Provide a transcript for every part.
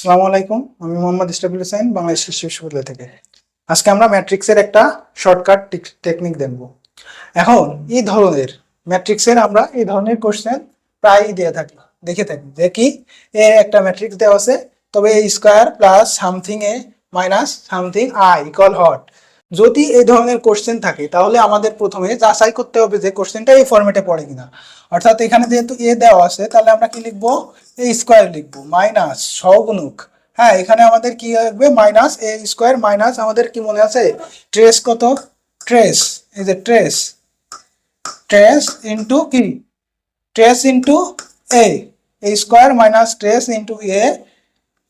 আসসালামু আলাইকুম, আমি মোহাম্মদ ইস্টাবুল হুসাইন বাংলাদেশ কৃষি বিশ্ববিদ্যালয় থেকে। আজকে আমরা ম্যাট্রিক্সের একটা শর্টকাট টেকনিক দেখব। এখন এই ধরনের ম্যাট্রিক্সের আমরা এই ধরনের কোশ্চেন প্রায়ই দিয়ে থাকি দেখে থাকি কি? এ একটা ম্যাট্রিক্স দেওয়া আছে, তবে A square plus something A minus something I equal hot যদি এই ধরনের কোশ্চেন থাকে, তাহলে আমাদের প্রথমে যাচাই করতে হবে যে কোশ্চেনটা এই ফরম্যাটে পড়ে কিনা। অর্থাৎ এখানে যেহেতু এ দেওয়া আছে, তাহলে আমরা কি লিখব? এ স্কোয়ার লিখব মাইনাস সহগুণক। হ্যাঁ এখানে আমাদের কি লাগবে? মাইনাস এ স্কোয়ার মাইনাস আমাদের কি মনে আছে? ট্রেস কত? ট্রেস এই যে ট্রেস ট্রেস ইন্টু কি? Trace into A square minus trace into A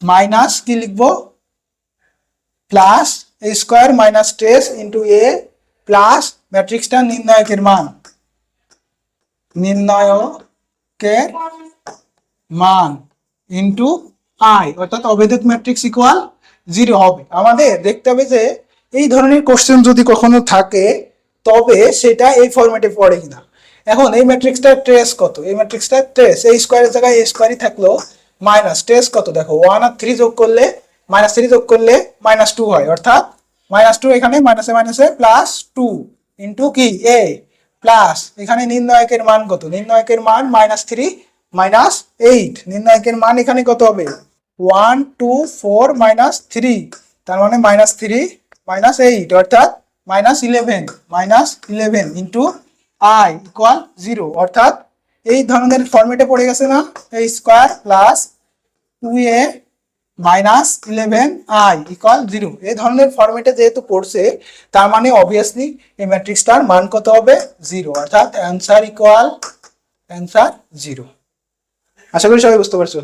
minus কি লিখব? Plus square minus trace into A plus ম্যাট্রিক্সটা নির্ণায়কের মান। নির্ণায়কের মান ইন্টু আই অর্থাৎ অবেদিক ম্যাট্রিক্স ইকুয়াল জিরো হবে। আমাদের দেখতে হবে যে এই ধরনের কোশ্চেন যদি কখনো থাকে, তবে সেটা এই ফরম্যাটে পড়ে কিনা। এখন এই ম্যাট্রিক্সটার ট্রেস কত? এই ম্যাট্রিক্সটার ট্রেস এই স্কোয়ারের জায়গায় এই স্কোয়ারই থাকল মাইনাস ট্রেস কত? দেখো ওয়ান আর থ্রি যোগ করলে মাইনাস থ্রি যোগ করলে মাইনাস টু হয়, অর্থাৎ মাইনাস টু এখানে মাইনাসে মাইনাসে প্লাস টু ইন্টু কি? এ প্লাস এখানে নির্ণায়কের মান কত? নির্ণায়কের মান মাইনাস থ্রি মাইনাস এইট নির্ণায়কের মান এখানে কত হবে? One two four minus three তার মানে মাইনাস থ্রি মাইনাস এইট অর্থাৎ minus eleven minus eleven into I equal zero অর্থাৎ এই ধরনের ফর্মেটে পড়ে গেছে না? এই square plus two A minus eleven I equal zero এই ধরনের ফর্মেটে যেহেতু পড়ছে, তার মানে অবভিয়াসলি এই ম্যাট্রিক্সটার মান কত হবে? জিরো অর্থাৎ অ্যান্সার ইকুয়াল অ্যান্সার জিরো আশা করি সবাই বুঝতে পারছ।